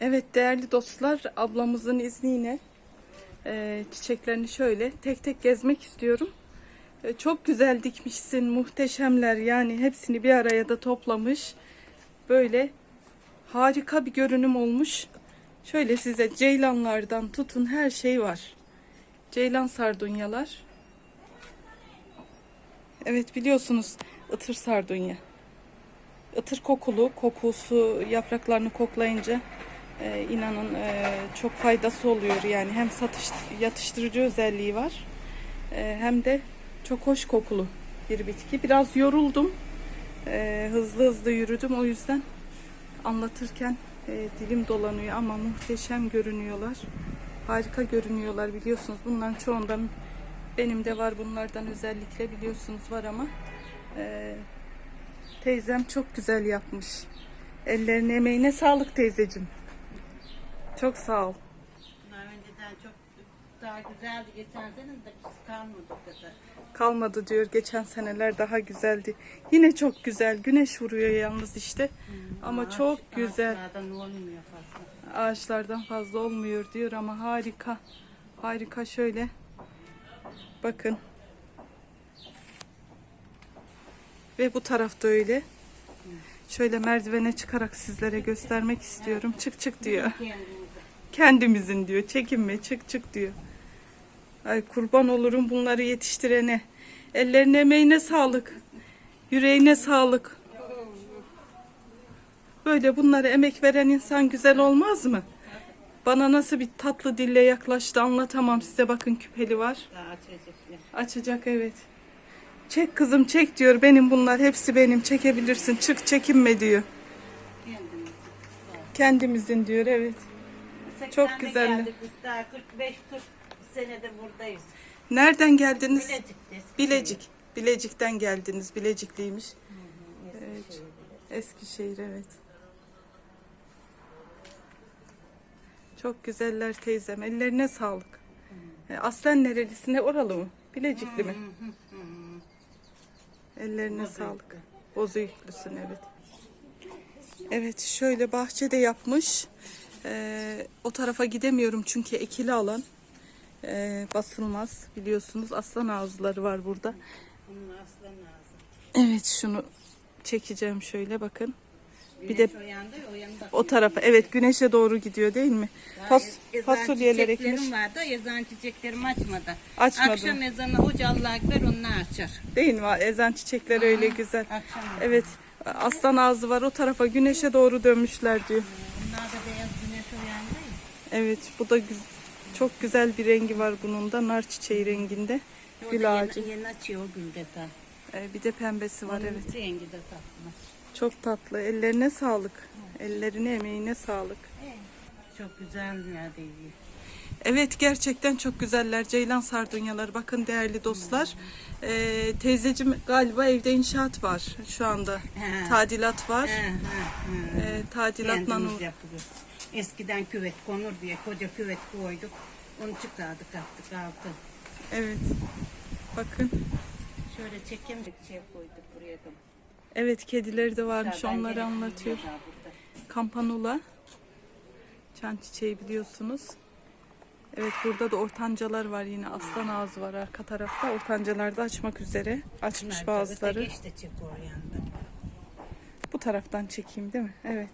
Evet değerli dostlar ablamızın izniyle e, çiçeklerini şöyle tek tek gezmek istiyorum. E, çok güzel dikmişsin muhteşemler yani hepsini bir araya da toplamış. Böyle harika bir görünüm olmuş. Şöyle size ceylanlardan tutun her şey var. Ceylan sardunyalar. Evet biliyorsunuz ıtır sardunya. Itır kokulu, kokusu yapraklarını koklayınca e, inanın e, çok faydası oluyor yani hem satış yatıştırıcı özelliği var e, hem de çok hoş kokulu bir bitki. Biraz yoruldum, E, hızlı hızlı yürüdüm o yüzden anlatırken e, dilim dolanıyor ama muhteşem görünüyorlar. Harika görünüyorlar biliyorsunuz. Bunların çoğundan benim de var bunlardan özellikle biliyorsunuz var ama e, teyzem çok güzel yapmış. Ellerine emeğine sağlık teyzecim. Çok sağ ol. Bunlar önceden çok daha güzeldi. Geçen sene de biz kalmadık kadar. Kalmadı diyor. Geçen seneler daha güzeldi. Yine çok güzel. Güneş vuruyor yalnız işte. Ama Ağaç- çok güzel. Ağaçlardan olmuyor fazla. Ağaçlardan fazla olmuyor diyor ama harika. Harika şöyle. Bakın. Ve bu tarafta öyle. Şöyle merdivene çıkarak sizlere göstermek istiyorum. Çık çık diyor. Kendimizin diyor. Çekinme çık çık diyor. Ay kurban olurum bunları yetiştirene. Ellerine emeğine sağlık. Yüreğine sağlık. Böyle bunlara emek veren insan güzel olmaz mı? Bana nasıl bir tatlı dille yaklaştı anlatamam size. Bakın küpeli var. Açacak. Evet. Çek kızım çek diyor. Benim bunlar hepsi benim. Çekebilirsin. Çık çekinme diyor. Kendimizin diyor evet. Çok 80'de güzeller. geldik Biz daha 45-40 senede buradayız. Nereden geldiniz? Bilecik'te. Bilecik. Bilecik'ten geldiniz. Bilecikliymiş. Evet. Eskişehir evet. Çok güzeller teyzem. Ellerine sağlık. E, Aslen nerelisin? Ne oralı mı? Bilecikli mi? Ellerine sağlık. Bozuyuklüsün evet. Evet şöyle bahçede yapmış. Ee, o tarafa gidemiyorum çünkü ekili alan. Ee, basılmaz biliyorsunuz. Aslan ağızları var burada. Bunun aslan ağzı. Evet şunu çekeceğim şöyle bakın. Bir de- o yanda o yanda. O tarafa evet güneşe doğru gidiyor değil mi? Fas, Ezan fasulyeler ekmiş. vardı. Ezan çiçeklerim açmadı. Açmadı. Akşam ezanı hoca Allah ekber onlar açar. Değil mi? Ezan çiçekleri öyle güzel. Akşam. Evet aslan ağzı var o tarafa güneşe doğru dönmüşler diyor. Bunlar da beyaz güneş uyandı ya. Evet bu da güz- çok güzel bir rengi var bunun da nar çiçeği renginde. Gül ağacı. Yeni, yeni açıyor gülde ta. Ee, bir de pembesi var Onun evet. rengi de tatlı. Çok tatlı. Ellerine sağlık. Ellerine emeğine sağlık. Çok güzel ya değil. Evet gerçekten çok güzeller Ceylan sardunyaları. Bakın değerli dostlar. Ee, teyzecim galiba evde inşaat var şu anda. He. Tadilat var. He, he, he. Tadilatla yapıyoruz. Eskiden küvet konur diye koca küvet koyduk. Onu çıkardık attık altı. Evet. Bakın. Şöyle çekim bir şey koyduk buraya da. Evet kedileri de varmış Dışarıdan onları anlatıyor. Kampanula. Çan çiçeği biliyorsunuz. Evet burada da ortancalar var yine aslan ağzı var arka tarafta. Ortancalar da açmak üzere. Açmış Bunlar bazıları. Bu taraftan çekeyim değil mi? Evet.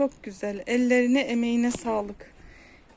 Çok güzel. Ellerine, emeğine sağlık.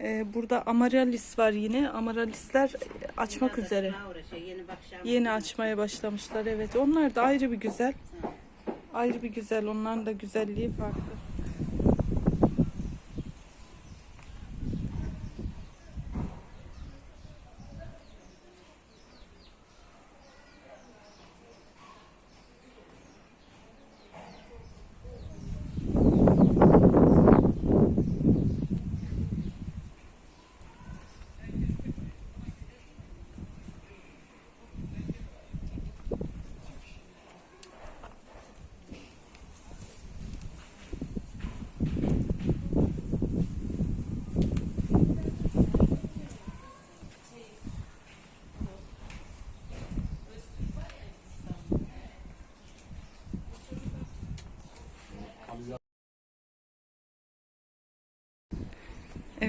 Ee, burada amaralis var yine. Amaralisler açmak üzere. Yeni açmaya başlamışlar. Evet. Onlar da ayrı bir güzel. Ayrı bir güzel. Onların da güzelliği farklı.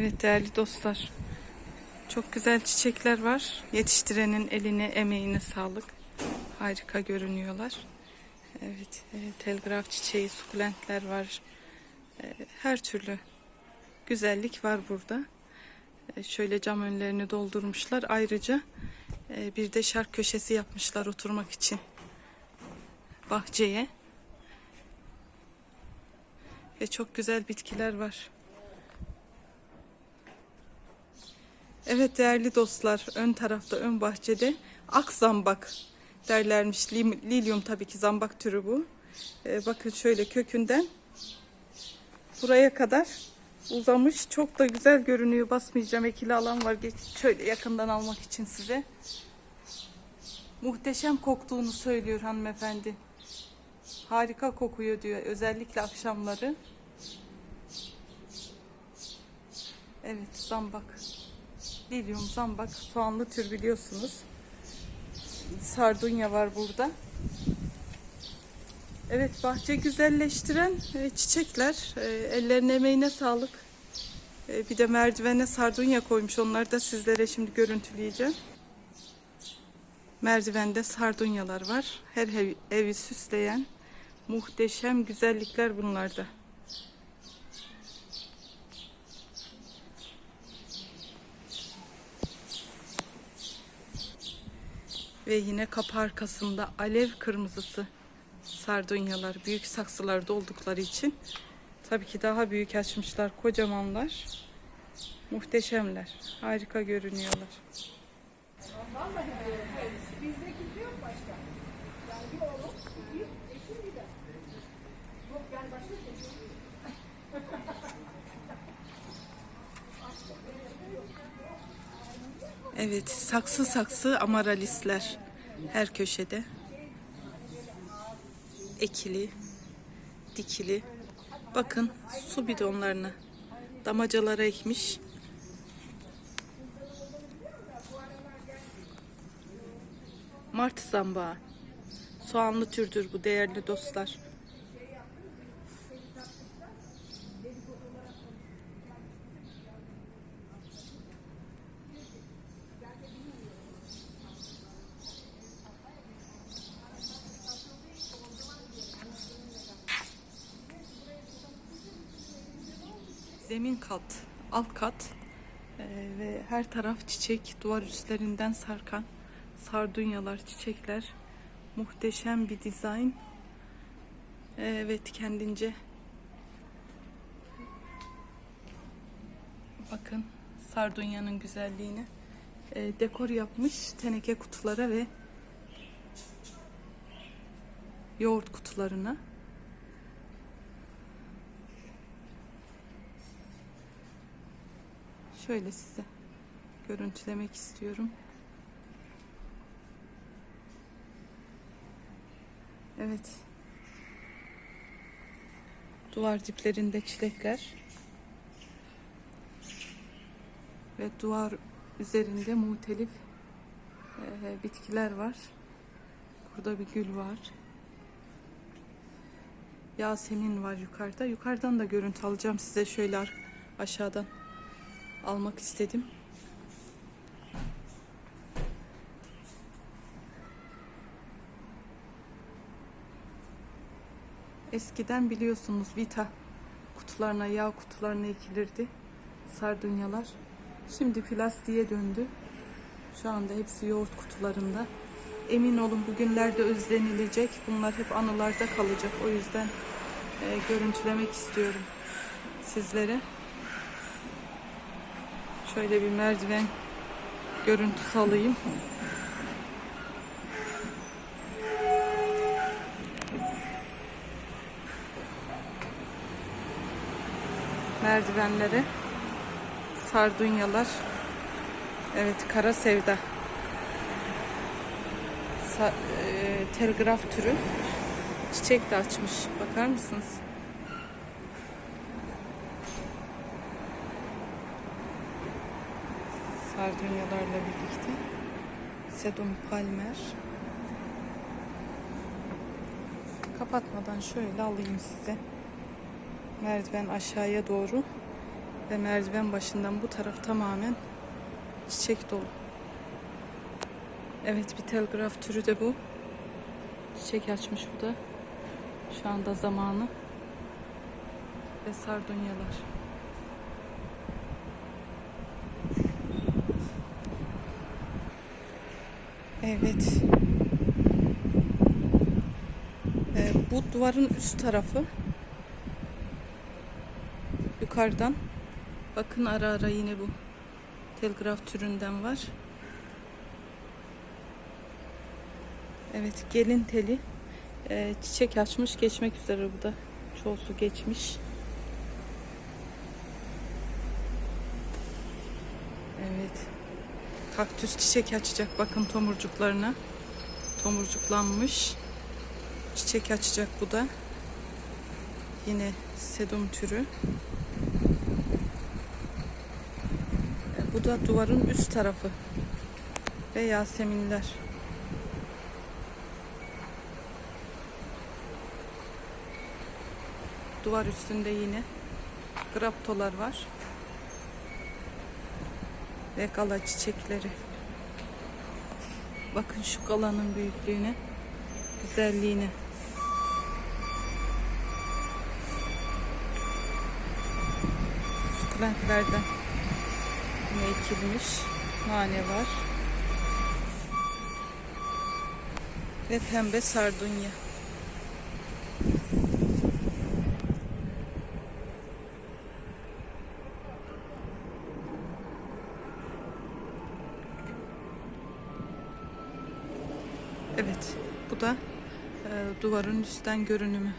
Evet değerli dostlar. Çok güzel çiçekler var. Yetiştirenin eline, emeğine sağlık. Harika görünüyorlar. Evet, e, telgraf çiçeği, sukulentler var. E, her türlü güzellik var burada. E, şöyle cam önlerini doldurmuşlar. Ayrıca bir de şark köşesi yapmışlar oturmak için. Bahçeye. Ve çok güzel bitkiler var. Evet değerli dostlar, ön tarafta, ön bahçede ak zambak derlermiş. Lilyum tabii ki zambak türü bu. Ee, bakın şöyle kökünden buraya kadar uzamış. Çok da güzel görünüyor. Basmayacağım ekili alan var. Geç, şöyle yakından almak için size. Muhteşem koktuğunu söylüyor hanımefendi. Harika kokuyor diyor. Özellikle akşamları. Evet zambak. Lilyum, zambak, soğanlı tür biliyorsunuz. Sardunya var burada. Evet bahçe güzelleştiren e, çiçekler. E, ellerine emeğine sağlık. E, bir de merdivene sardunya koymuş. Onları da sizlere şimdi görüntüleyeceğim. Merdivende sardunyalar var. Her ev, evi süsleyen muhteşem güzellikler bunlarda. Ve yine kapı arkasında alev kırmızısı sardunyalar büyük saksılarda oldukları için tabii ki daha büyük açmışlar kocamanlar muhteşemler harika görünüyorlar. Evet saksı saksı amaralisler her köşede. Ekili dikili. Bakın su bidonlarını damacalara ekmiş. Mart zambağı soğanlı türdür bu değerli dostlar zemin kat, alt kat eee, ve her taraf çiçek, duvar üstlerinden sarkan sardunyalar, çiçekler. Muhteşem bir dizayn. Evet kendince. Bakın sardunyanın güzelliğini. Eee, dekor yapmış teneke kutulara ve yoğurt kutularına. Şöyle size görüntülemek istiyorum. Evet. Duvar diplerinde çilekler. Ve duvar üzerinde muhtelif eee, bitkiler var. Burada bir gül var. Yasemin var yukarıda. Yukarıdan da görüntü alacağım size şöyle aşağıdan almak istedim. Eskiden biliyorsunuz vita kutularına, yağ kutularına ekilirdi sardunyalar. Şimdi plastiğe döndü. Şu anda hepsi yoğurt kutularında. Emin olun bugünlerde özlenilecek. Bunlar hep anılarda kalacak. O yüzden e, görüntülemek istiyorum sizlere. Şöyle bir merdiven görüntüsü alayım. Merdivenlere sardunyalar. Evet kara sevda. Sa- e, telgraf türü çiçek de açmış. Bakar mısınız? Sardunyalarla birlikte. Sedum palmer. Kapatmadan şöyle alayım size. Merdiven aşağıya doğru Ve merdiven başından bu taraf tamamen çiçek dolu. Evet bir telgraf türü de bu. Çiçek açmış bu da. Şu anda zamanı. Ve sardunyalar. Evet. Ee, bu duvarın üst tarafı. Yukarıdan. Bakın ara ara yine bu telgraf türünden var. Evet gelin teli Ee, çiçek açmış geçmek üzere bu da. Çoğusu geçmiş. Evet. Kaktüs çiçek açacak bakın tomurcuklarına. Tomurcuklanmış. Çiçek açacak bu da. Yine sedum türü. Bu da duvarın üst tarafı. Ve yaseminler. Duvar üstünde yine graptolar var. Ve gala çiçekleri. Bakın şu galanın büyüklüğüne, güzelliğine. Sukulentlerden yine ekilmiş nane var. Ve pembe sardunya. Evet, bu da e, duvarın üstten görünümü.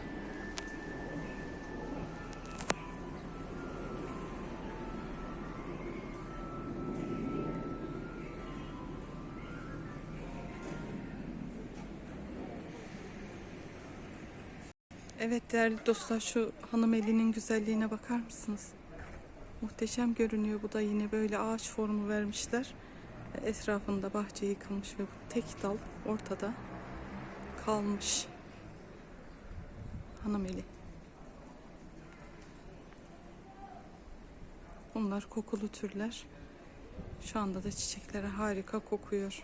Evet değerli dostlar şu hanım elinin güzelliğine bakar mısınız? Muhteşem görünüyor bu da yine böyle ağaç formu vermişler. Etrafında bahçe yıkılmış ve bu tek dal ortada kalmış. Hanım eli. Bunlar kokulu türler. Şu anda da çiçeklere harika kokuyor.